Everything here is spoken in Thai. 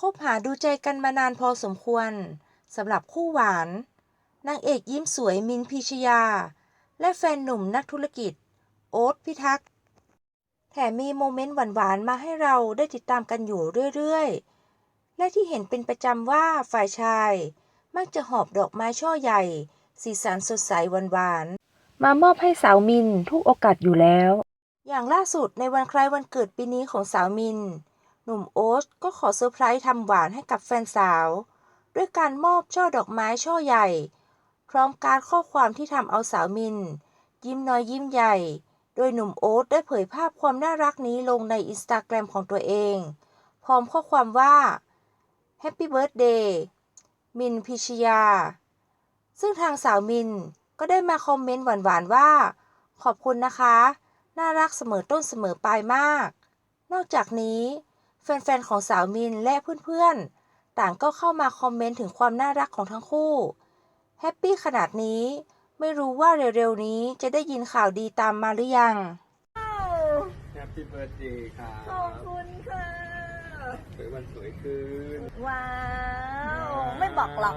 คบหาดูใจกันมานานพอสมควรสำหรับคู่หวาน นางเอกยิ้มสวยมินพิชยา และแฟนหนุ่มนักธุรกิจ โอ๊ตพิทักษ์แถมมีโมเมนต์หวานๆมาให้เราได้ติดตามกันอยู่เรื่อยๆ และที่เห็นเป็นประจำว่าฝ่ายชาย มักจะหอบดอกไม้ช่อใหญ่ สีสันสดใสหวานๆ มามอบให้สาวมินทุกโอกาสอยู่แล้ว อย่างล่าสุดในวันคล้ายวันเกิดปีนี้ของสาวมิน หนุ่มโอ๊ตก็ขอเซอร์ไพรส์ทำหวานให้กับแฟนสาว ด้วยการมอบช่อดอกไม้ช่อใหญ่ พร้อมการข้อความที่ทำเอาสาวมิน ยิ้มน้อยยิ้มใหญ่ โดยหนุ่มโอ๊ตได้เผยภาพความน่ารักนี้ลงในอินสตาแกรมของตัวเอง พร้อมข้อความว่า Happy Birthday มินพิชยา ซึ่งทางสาวมินก็ได้มาคอมเมนต์หวานๆว่า ขอบคุณนะคะ น่ารักเสมอต้นเสมอปลายมาก นอกจากนี้ แฟนๆ ของสาวมินและเพื่อนๆ ต่างก็เข้ามาคอมเมนต์ถึงความน่ารักของทั้งคู่ แฮปปี้ขนาดนี้ ไม่รู้ว่าเร็วๆ นี้จะได้ยินข่าวดีตามมาหรือยัง แฮปปี้เบิร์ดเดย์ครับขอบคุณค่ะ สวยวันสวยคืน ว้าว ไม่บอกหรอก